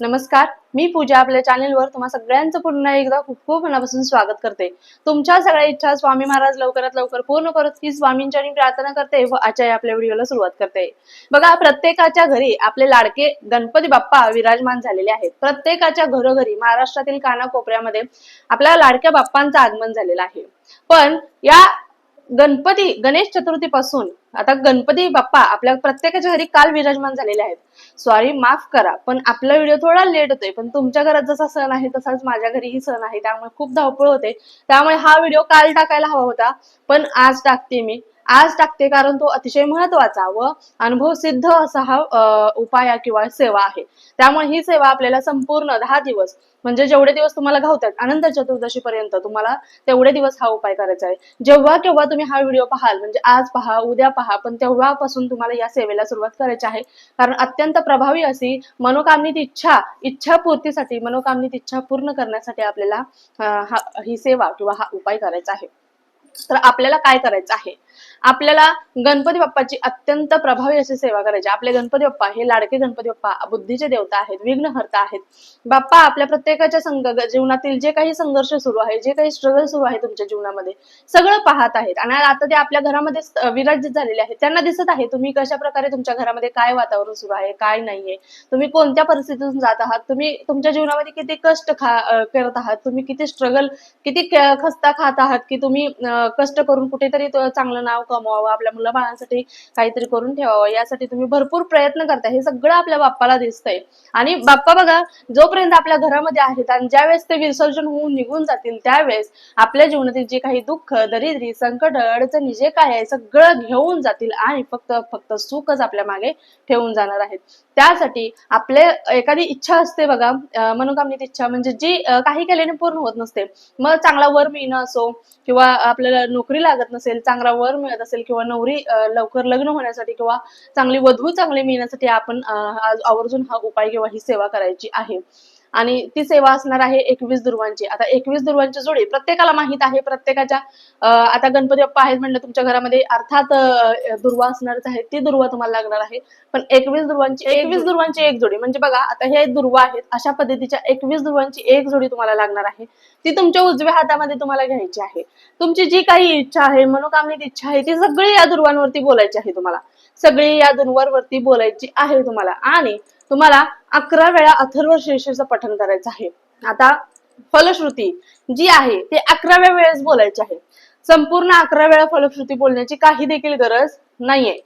नमस्कार मी पूजा आपल्या चॅनेलवर तुम्हा सगळ्यांचं पुन्हा एकदा खूप खूप मनापासून स्वागत करते. तुमच्या सगळ्या इच्छा स्वामी महाराज लवकरात लवकर पूर्ण करत की स्वामींच्या प्रार्थना करते व आजच्या आपल्या व्हिडिओला सुरुवात करते. बघा प्रत्येकाच्या घरी आपले लाडके गणपती बाप्पा विराजमान झालेले आहेत. प्रत्येकाच्या घरोघरी महाराष्ट्रातील कानाकोपऱ्यामध्ये आपल्या लाडक्या बाप्पांचं आगमन झालेलं आहे. पण या गणपती गणेश चतुर्थी पासून आता गणपती बाप्पा आपल्या प्रत्येकाच्या घरी काल विराजमान झालेले आहेत. सॉरी माफ करा पण आपला व्हिडिओ थोडा लेट होतोय. पण तुमच्या घरात जसा सण आहे तसाच माझ्या घरीही सण आहे. त्यामुळे खूप धावपळ होते. त्यामुळे हा व्हिडिओ काल टाकायला हवा होता. पण आज टाकते मी. आज टाकते कारण तो अतिशय महत्त्वाचा व अनुभव सिद्ध असा हा उपाय किंवा सेवा आहे. त्यामुळे ही सेवा आपल्याला संपूर्ण दहा दिवस म्हणजे जेवढे दिवस तुम्हाला घावतात अनंत चतुर्दशी पर्यंत तुम्हाला तेवढे दिवस हा उपाय करायचा आहे. जेव्हा केव्हा तुम्ही हा व्हिडिओ पाहाल म्हणजे आज पहा उद्या पहा पण तेव्हापासून तुम्हाला या सेवेला सुरुवात करायची आहे. कारण अत्यंत प्रभावी अशी मनोकामनित इच्छा इच्छा पूर्तीसाठी इच्छा पूर्ण करण्यासाठी आपल्याला हा ही सेवा किंवा हा उपाय करायचा आहे. तर आपल्याला काय करायचं आहे? आपल्याला गणपती बाप्पाची अत्यंत प्रभावी अशी सेवा करायची. आपले गणपती बाप्पा हे लाडके गणपती बाप्पा बुद्धीचे देवता आहेत विघ्नहर्ता आहेत. बाप्पा आपल्या प्रत्येकाच्या संग जीवनातील जे काही संघर्ष सुरू आहे जे काही स्ट्रगल सुरू आहे तुमच्या जीवनामध्ये सगळं पाहत आहेत. आणि आता ते आपल्या घरामध्ये विराजित झालेले आहेत. त्यांना दिसत आहे तुम्ही कशा प्रकारे तुमच्या घरामध्ये काय वातावरण सुरू आहे काय नाहीये? तुम्ही कोणत्या परिस्थितीतून जात आहात? तुम्ही तुमच्या जीवनामध्ये किती कष्ट खा करत आहात? तुम्ही किती स्ट्रगल किती खस्ता खात आहात? की तुम्ही कष्ट करून कुठेतरी चांगलं नाव कमवावं आपल्या मुलाबाळांसाठी काहीतरी करून ठेवावं यासाठी तुम्ही भरपूर प्रयत्न करताय हे सगळं आपल्या बाप्पाला दिसतंय. आणि बाप्पा बघा जोपर्यंत आपल्या घरामध्ये आहेत आणि ज्यावेळेस ते विसर्जन होऊन निघून जातील त्यावेळेस आपल्या जीवनातील जे काही दुःख दरिद्री संकट अडचणी जे काय आहे सगळं घेऊन जातील आणि फक्त फक्त सुखच आपल्या मागे ठेवून जाणार आहेत. त्यासाठी आपले एखादी इच्छा असते बघा अं, मनोकामनीत इच्छा म्हणजे जी काही केल्याने पूर्ण होत नसते. मग चांगला वर मिळणं असो किंवा आपल्याला नोकरी लागत नसेल चांगला वर मिळत असेल किंवा नवरी लवकर लग्न होण्यासाठी किंवा चांगली वधू चांगली मिळण्यासाठी आपण आवर्जून हा उपाय किंवा ही सेवा करायची आहे. आणि ती सेवा असणार आहे एकवीस दुर्वांची आता एकवीस दुर्वांची जोडी प्रत्येकाला माहीत आहे प्रत्येकाच्या आता गणपती बाप्पा आहेत म्हणलं तुमच्या घरामध्ये अर्थात दुर्वा असणारच आहे ती दुर्वा तुम्हाला लागणार आहे. पण एकवीस दुर्वांची एकवीस दुर्वांची एक जोडी म्हणजे बघा आता हे दुर्वा आहेत अशा पद्धतीच्या एकवीस दुर्वांची एक जोडी तुम्हाला लागणार आहे. ती तुमच्या उजव्या हातामध्ये तुम्हाला घ्यायची आहे. तुमची जी काही इच्छा आहे मनोकामनीत इच्छा आहे ती सगळी या दुर्वांवरती बोलायची आहे तुम्हाला. सगळी या दुर्वांवरती बोलायची आहे तुम्हाला. आणि तुम्हाला अकरा वेळा अथर्व शीर्षेचं पठण करायचं आहे. आता फलश्रुती जी आहे ते अकराव्या वेळेस बोलायची आहे. संपूर्ण अकरा वेळा फलश्रुती बोलण्याची काही देखील गरज नाहीये.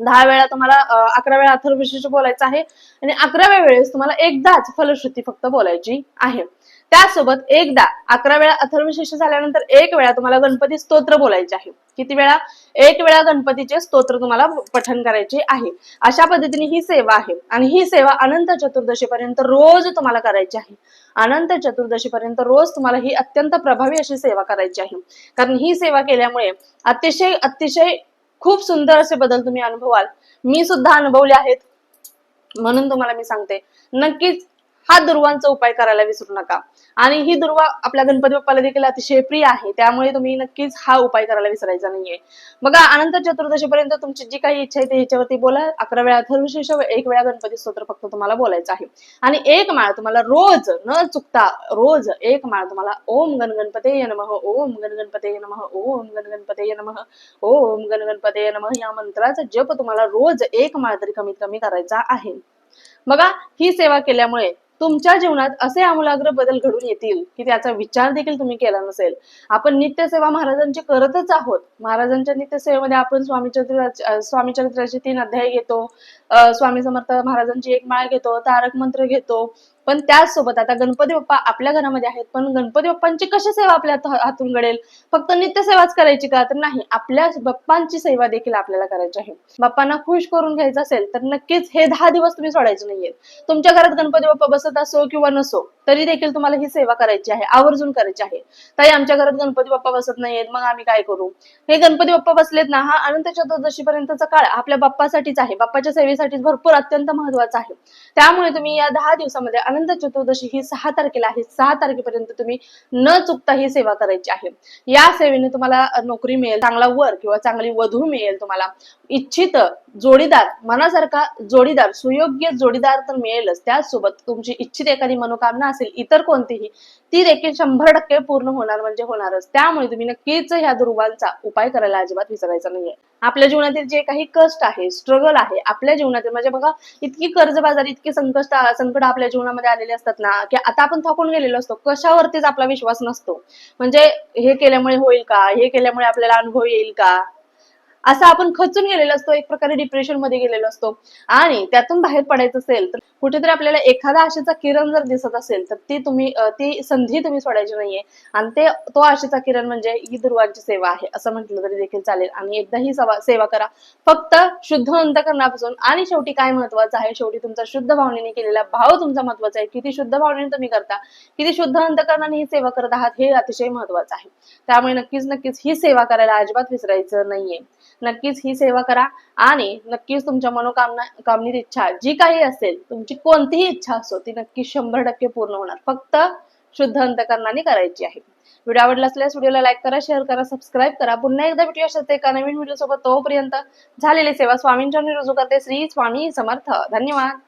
दहा वेळा तुम्हाला अकरा वेळा अथर्वशीष बोलायचं आहे आणि अकराव्या वेळेस तुम्हाला एकदाच फलश्रुती फक्त बोलायची आहे. त्यासोबत एकदा अकरा वेळा अथर्वशीष झाल्यानंतर एक वेळा तुम्हाला गणपती स्तोत्र बोलायचे आहे. किती वेळा? एक वेळा गणपतीचे स्तोत्र तुम्हाला पठन करायचे आहे. अशा पद्धतीने ही सेवा आहे. आणि ही सेवा अनंत चतुर्दशी पर्यंत रोज तुम्हाला करायची आहे. अनंत चतुर्दशी पर्यंत रोज तुम्हाला ही अत्यंत प्रभावी अशी सेवा करायची आहे. कारण ही सेवा केल्यामुळे अतिशय अतिशय खूप सुंदर असे बदल तुम्ही अनुभवाल. मी सुद्धा अनुभवले आहेत. म्हणून तुम्हाला मी सांगते. नक्कीच हा दुर्वांचा उपाय करायला विसरू नका. आणि ही दुर्वा आपल्या गणपती बाप्पाला देखील अतिशय प्रिय आहे. त्यामुळे तुम्ही नक्कीच हा उपाय करायला विसरायचा नाहीये. बघा अनंत चतुर्दशीपर्यंत तुमची जी काही इच्छा आहे ती ह्याच्यावरती बोला. अकरा वेळा अथर्वशीर्ष एक वेळा गणपती स्तोत्र फक्त तुम्हाला बोलायचं आहे. आणि एक माळ तुम्हाला रोज न चुकता रोज एक माळ तुम्हाला ओम गण गणपते नमः ओम गण गणपते नमः ओम गण गणपते नमः ओम गण गणपते नमः या मंत्राचा जप तुम्हाला रोज एक माळ तरी कमीत कमी करायचा आहे. बघा ही सेवा केल्यामुळे तुमच्या जीवनात असे आमूलाग्र बदल घडून येतील की त्याचा विचार देखील तुम्ही केला नसेल. आपण नित्यसेवा महाराजांची करतच आहोत. महाराजांच्या नित्यसेवेमध्ये आपण स्वामी चरित्र स्वामी चरित्राचे तीन अध्याय घेतो. स्वामी समर्थ महाराजांची एक माळ घेतो तारक मंत्र घेतो. पण त्याचसोबत आता गणपती बाप्पा आपल्या घरामध्ये आहेत पण गणपती बाप्पांची कशी सेवा आपल्या हातून घडेल? फक्त नित्यसेवाच करायची का? तर नाही आपल्या बाप्पांची सेवा देखील आपल्याला करायची आहे. बाप्पांना खुश करून घ्यायचं असेल तर नक्कीच हे दहा दिवस तुम्ही सोडायचे नाहीये तुमच्या घरात गणपती बाप्पा बसत असो किंवा नसो तरी देखील तुम्हाला ही सेवा करायची आहे आवर्जून करायची आहे. ताई आमच्या घरात गणपती बाप्पा बसत नाहीयेत मग आम्ही काय करू? हे गणपती बाप्पा बसलेत ना हा अनंत चतुर्दशी पर्यंतचा काळ आपल्या बाप्पासाठीच आहे. बाप्पाच्या सेवेसाठीच भरपूर अत्यंत महत्त्वाचा आहे. त्यामुळे तुम्ही या दहा दिवसामध्ये अनंत चतुर्दशी ही सहा तारखेला आहे. सहा तारखेपर्यंत तुम्ही न चुकता ही सेवा करायची आहे. या सेवेने तुम्हाला नोकरी मिळेल चांगला वर किंवा चांगली वधू मिळेल तुम्हाला. इच्छित जोडीदार मनासारखा जोडीदार सुयोग्य जोडीदार तर मिळेलच. त्याचसोबत तुमची इच्छित एखादी मनोकामना असेल इतर कोणतीही ती देखील शंभर टक्के पूर्ण होणार म्हणजे होणारच. त्यामुळे तुम्ही नक्कीच ह्या दुर्वांचा उपाय करायला अजिबात विसरायचा नाहीये. आपल्या जीवनातील जे काही कष्ट आहे स्ट्रगल आहे आपल्या जीवनातील म्हणजे बघा इतकी कर्जबाजारी इतकी संकट संकट आपल्या जीवनामध्ये आलेले असतात ना की आता आपण थकून गेलेलो असतो कशावरतीच आपला विश्वास नसतो. म्हणजे हे केल्यामुळे होईल का? हे केल्यामुळे आपल्याला अनुभव येईल का? असं आपण खचून गेलेलो असतो एक प्रकारे डिप्रेशनमध्ये गेलेलो असतो. आणि त्यातून बाहेर पडायचं असेल तर कुठेतरी आपल्याला एखादा आशेचा किरण जर दिसत असेल तर ती तुम्ही ती संधी तुम्ही सोडायची नाहीये. आणि ते तो आशेचा किरण म्हणजे ही दुर्वांची सेवा आहे असं म्हटलं तरी देखील चालेल. आणि एकदा ही सेवा सेवा करा. फक्त शुद्ध अंतकरणापासून आणि शेवटी काय महत्वाचं आहे? शेवटी तुमचा शुद्ध भावनेने केलेला भाव तुमचा महत्त्वाचा आहे. किती शुद्ध भावनेने तुम्ही करता किती शुद्ध अंतकरणाने ही सेवा करत आहात हे अतिशय महत्वाचं आहे. त्यामुळे नक्कीच नक्कीच ही सेवा करायला अजिबात विसरायचं नाहीये. नक्कीच ही सेवा करा आणि नक्कीच तुमच्या मनोकामना कामनीत इच्छा जी काही असेल तुमची कोणतीही इच्छा असो ती नक्की शंभर टक्के पूर्ण होणार. फक्त शुद्ध अंतकरणाने करायची आहे. व्हिडिओ आवडला असल्यास व्हिडिओला लाईक करा शेअर करा सबस्क्राईब करा. पुन्हा एकदा भेटूया अशाच एका नवीन व्हिडिओ सोबत. तोपर्यंत झालेली सेवा स्वामींच्या रुजू करते. श्री स्वामी समर्थ. धन्यवाद.